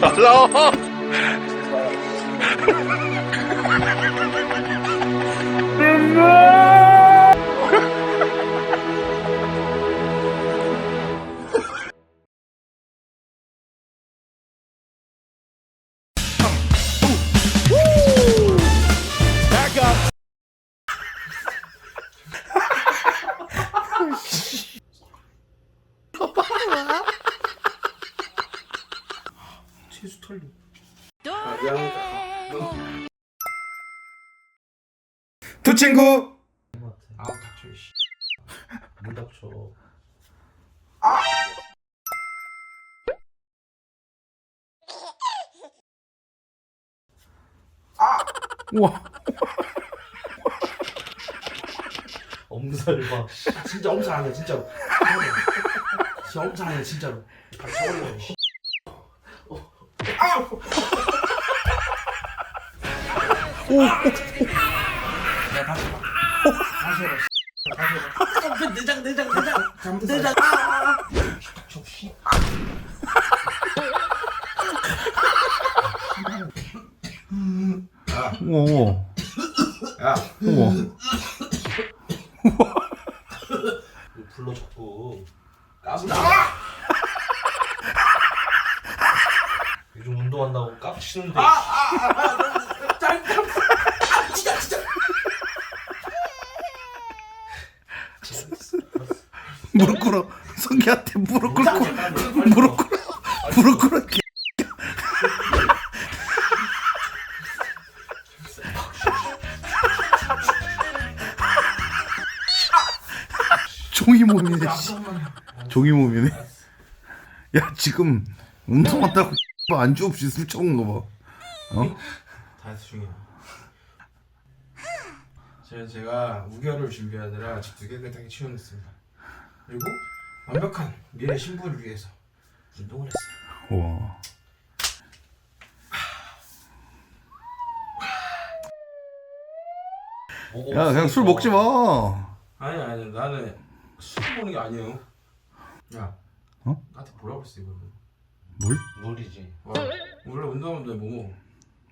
세 친구 아우 닥쳐 씨. 문 닫혀. 우와 엄살 봐. 진짜 엄살 아니야 진짜로. 진짜 엄살 아니야 진짜로. 발 쳐버려. 씨. 야 다시 해봐. 다시 해봐. 씨. 다시 해봐. 내장 내장 내장. 잘못했어. 내장. 닥쳐 씨. 우와 우와 야. 우와 불러 자꾸. 까불다. 요즘 운동한다고 깝치는데. 무릎 종이 몸이네 씨. 종이 몸이네 야 지금 운동한다고 안주 없이 술 처먹는 거 봐. 어? 다이어트 중이야. 제가, 제가 우결을 준비하느라 집두개 깨끗하게 치워놨습니다. 그리고 완벽한 미래 신부를 위해서 운동을 했어요. 와. 야 그냥 술 먹지 마. 아니 아니 나는 술 먹는 게 아니에요. 야, 어? 나한테 뭐라고 했어 이거는? 물? 물이지. 와, 원래 운동하면 돼뭐 먹어?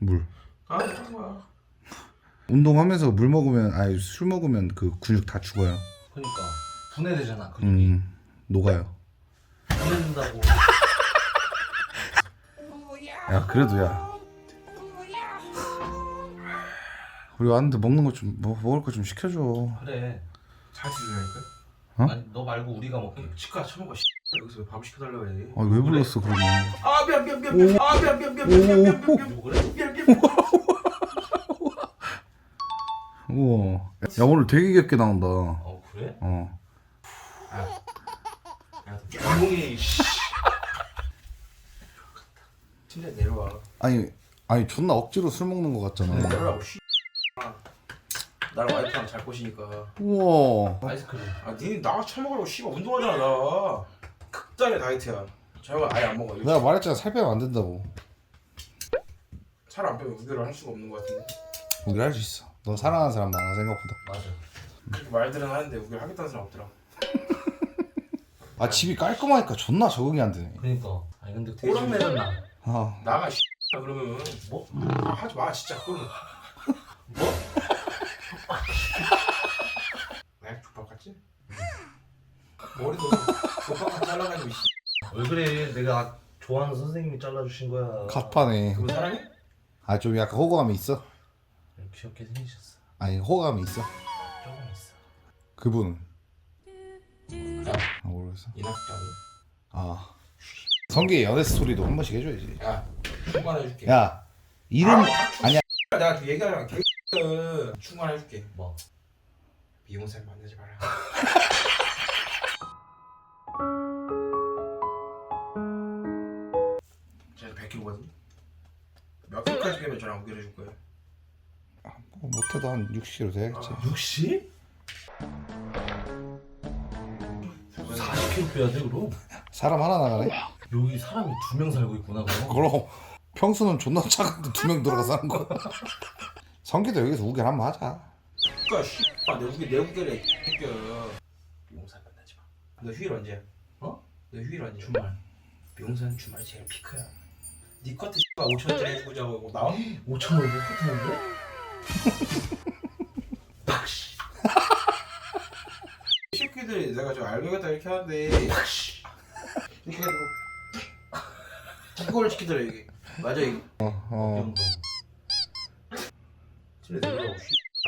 물. 아, 한 거야. 운동하면서 물 먹으면 아니 술 먹으면 그 근육 다 죽어요. 그러니까 분해되잖아. 근육이. 음 녹아요. 분해된다고. 야 그래도 야. 우리 왔는데 먹는 거좀 뭐, 먹을 거 좀 시켜줘. 그래. 다이어트 중이라니까? 어? 아니 너 말고 우리가 먹게. 치과 처먹어. 씨. 여기서 왜 밥을 시켜달라고 해? 아 왜 불렀어 그러면? 아 미안 미안 미안 미안. 아 미안 미안 미안 미안 미안 미안 미안 뭐 그래? 미안 미안. 우와. 야 오늘 되게 귀엽게 나온다. 어 그래? 어. 야, 조용히. 씨. 침대 내려와. 아니 아니 존나 억지로 술 먹는 거 같잖아. 내려라고. 씨. 아, 나랑 와이프랑 잘 것이니까. 우와. 아이스크림. 아, 니네 나가 처먹으라고 씨발 운동하잖아 나. 극단의 다이어트야. 저거 아예 안 먹어. 내가 말했잖아 살 빼면 안 된다고. 살안 빼면 우결을 할 수가 없는 것 같은데. 우리 할수 있어. 너 사랑하는 사람 많아 생각보다. 맞아. 그렇게 말들은 하는데 우결 하겠다는 사람 없더라. 아 집이 깔끔하니까 존나 적응이 안 되네. 그러니까. 아니 근데 꼬랑 내렸나? 아 나가 씨 그러면 뭐? 아, 하지 마 진짜 그러면 뭐? 왜 족밥 같지? 머리도 족밥같이 잘라가지고 씨. 왜 그래? 내가 좋아하는 선생님이 잘라주신 거야. 갓파네. 그거 사랑해? 아 좀 약간 호감이 있어. 귀엽게 생기셨어. 아니 호감이 있어. 조금 있어. 그분은. 야아 모르겠어. 이낙장이 아 성기 연애 스토리도 한 번씩 해줘야지. 야 충관해줄게 야 이름 아니야. 내가 지금 얘기하잖아 개 충관해줄게 뭐? 미용사 만나지 마라 100kg거든 몇 킬까지 빼면 저랑 우결해줄 거예요? 뭐 못해도 한 60kg 돼야겠지. 60? 40kg 빼야 돼 그럼? 사람 하나 나가네. 여기 사람이 두 명 살고 있구나 그럼. 그럼 평수는 존나 작은데 두 명 들어가 사는 거야. 성기도 여기서 우결 한번 하자. 그니까 씨발 내 우결 내 우결에 웃겨 미용사 만나지 마 너 휴일 언제야? 어? 너 휴일 언제? 주말. 미용사는 주말이 제일 피크야 니 커트 씨발 5천 원짜리 해주고 자고 나와? 5천 원못 붙었는데? 팍씨 이 새끼들 내가 좀 알겠다 이렇게 하는데 이렇게 해도 이거를 시키더라 이게 맞아 이게 어. 정도 집에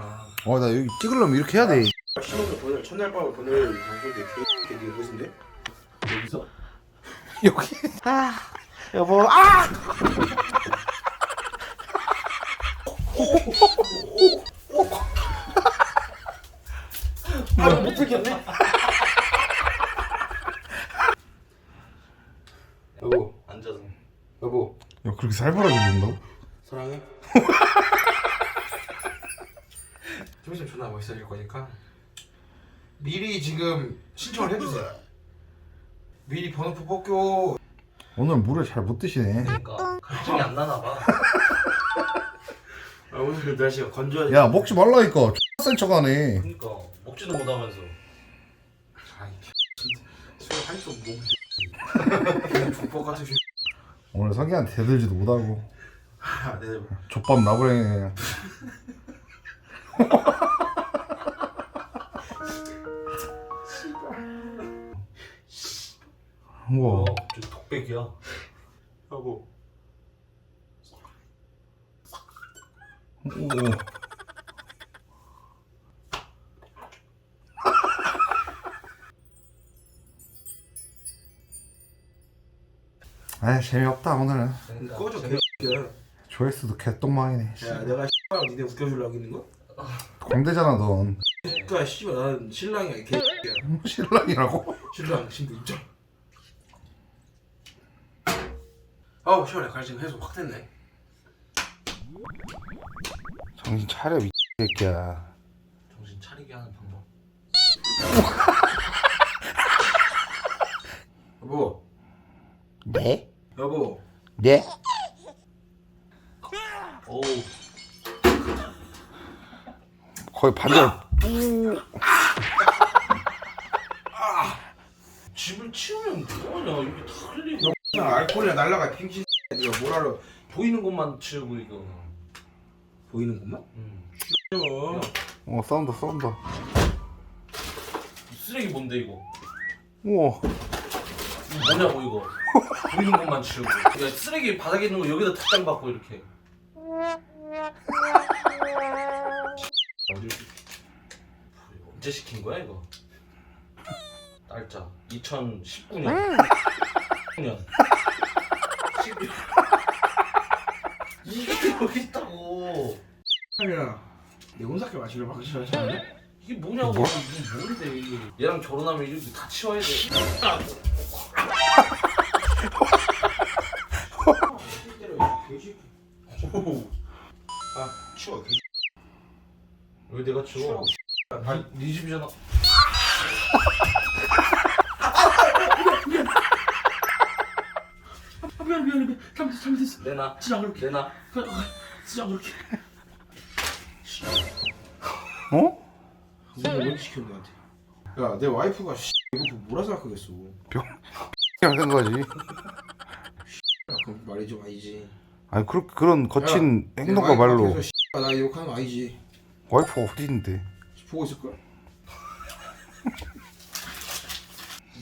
아, 어, 나 여기 찍으려면 이렇게 해야 돼. 신혼을 보낼 첫날 밤을 보낼 방송인데 개개 무슨데? 여기서? 여기. 여보 아! 아, 못 들켰네. 여보, 앉아서 여보, 야, 그렇게 살벌하게 본다고? 사랑해. 좀 있으면 전화 멋있어질 거니까 미리 지금 신청을 해주세요. 미리 번호표 뽑고 오늘 물을 잘 못 드시네. 그러니까 감정이 안 나나 봐 아, 오늘 그 날씨가 건조하지. 야, 먹지 말라니까. X센 척하네. 그러니까 먹지도 못하면서 아이 술 같은. 오늘 석이한테 대들지도 못하고. 아, 네. 족밥 나부랭이. 우와. 어, 저 독백이야 여보. 오. 아 재미없다 오늘은 꺼져 개X야. 조회수도 개똥망이네 야, 내가 씨발 니네 웃겨주려고 있는 거? 광대잖아 넌 그니까 씨발 나는 신랑이야 개X야. 신랑이라고? 신랑 신부 입장. 아우 시원해. 갈증 해소 확 됐네. 정신 차려 이 새끼야. 정신 차리게 하는 방법. 여보, 네? 여보. 네? 어우. 거의 반절. 집을 치우면 뭐하냐. 이게 다 흘리고. 그냥 알코올이나 날라가. 핑신. 뭘 알아? 보이는 곳만 치우고 이거. 보이는 것만? 음. 어. 어 싸운다 싸운다 쓰레기 뭔데 이거? 우와. 이거 뭐냐고 이거. 보이는 것만 치우고. 야, 쓰레기 바닥에 있는 거 여기다 탁장 받고 이렇게. 언제 시킨 거야 이거? 날짜. 2019년. 10년 12월 이게 여기 있다고 야, 내 혼사께 방치를 하지 않냐? 이게 뭐냐고 뭐? 이게 돼 이게 얘랑 결혼하면 이렇게 다 치워야 돼 내놔 진짜 안 그렇게. 내놔 진짜 안 그렇게. 어? 오늘 왜 시켰는 너한테? 야, 내 와이프가 씨, 이거 보고 뭐라 생각하겠어. 그냥 한 거지 야, 그럼 말이 좀 아니지. 아니 그, 그런 거친 야, 행동과 내 와이프 말로 앞에서 씨, 나 욕하는 거 아니지. 와이프가 어디 있는데 보고 있을 거야.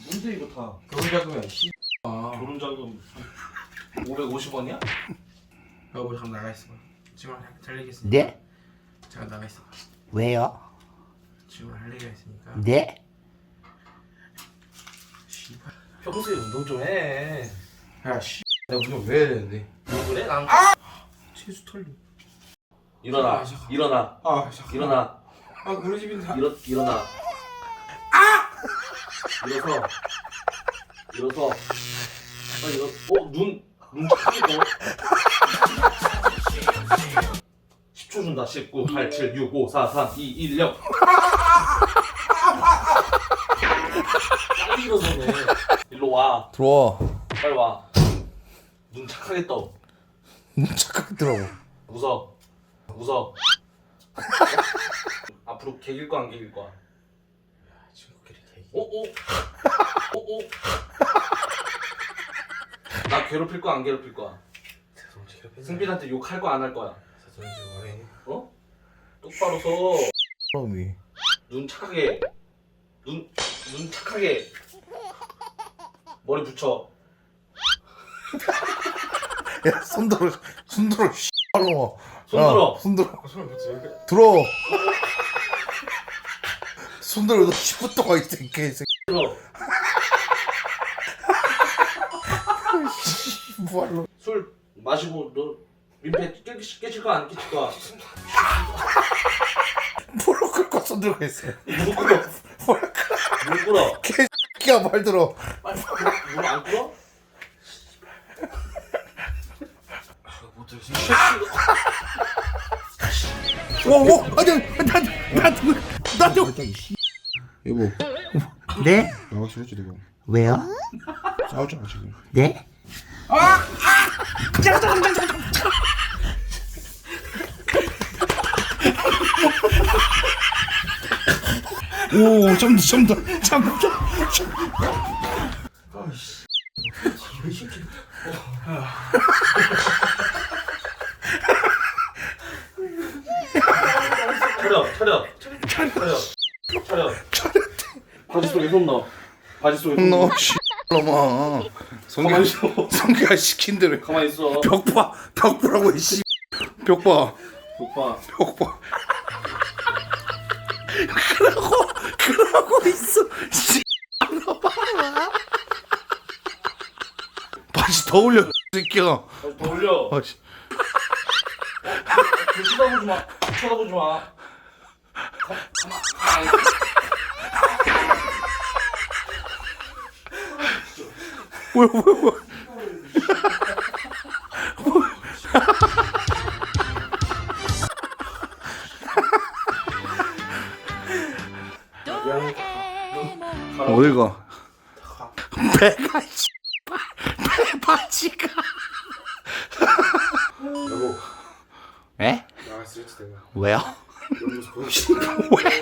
뭔데 이거 다 결혼 자금이야. 씨. 아, 결혼 자금 550원이야? 여보 잠깐 나가 있어. 지금 할 얘기 있으니까. 네? 잠깐 나가 있어. 왜요? 지금 할 얘기가 있으니까. 네? 씨발. 평소에 운동 좀 해 야, 씨. 내가 무슨 왜 해야 되는데? 뭐 그래? 난 세수 털리. 일어나 아, 잠깐. 일어나 아, 잠깐. 일어나 아, 우리 집인데. 일어 일어나 아! 일어서 일어서 빨리 일어 어눈 떠 10초 준다. 19 8 7 6 5 4 3 2 1 0 빨리 일어서네. 일로 와. 들어와. 빨리 와눈 착하게 떠. 착하게 들어와 웃어 웃어 앞으로 개길 거안 개길 거야? 친구끼리 얘기. 오오 오오 나 괴롭힐 거야 안 괴롭힐 거야? 괴롭히지 승빈한테 욕할 거안할 거야? 뭐해 어? 똑바로 서. 사람이. 눈 착하게. 눈, 눈 착하게. 머리 붙여. 야 손들어 손들어 씨발놈아 손 들어. 손들어. 손을 못 들어 들어. 손들어 너 10분 동안 이 새끼 이 새끼. 들어 씨발놈 술 마시고 너 민폐 깨- 깨질 거야 안 깨질 거야 뭐로 끌고 손들고 있어 물 끓어. 물 끓어? 개새끼야 말 들어. 빨리 물안 끓어? 오오 아니 나나나나 여보. 네? 나가 싫었지 내가. 왜요? 싸우잖아 지금. 네? 오 잠들 잠들 잠들 차려 차려 차려 차려 바지 속에 손 넣어. 바지 속에 손 넣어. 너 씨발 놈아 성규 가만히 있어 성규가 시킨 대로 해. 가만히 있어 벽봐 벽보라고 씨 벽봐 오빠 벽봐 그러고 그러고 있어 씨발놈아 바지 더 올려 이 새끼야 다시 더 올려 바지 저 쳐다보지 마 쳐다보지 마 가- 가만 가 뭐야 뭐야 뭐야. 어딜 가 배가 씨발 배 바지가 여보 에? 나가 스트레치 내가 왜요? 보기 왜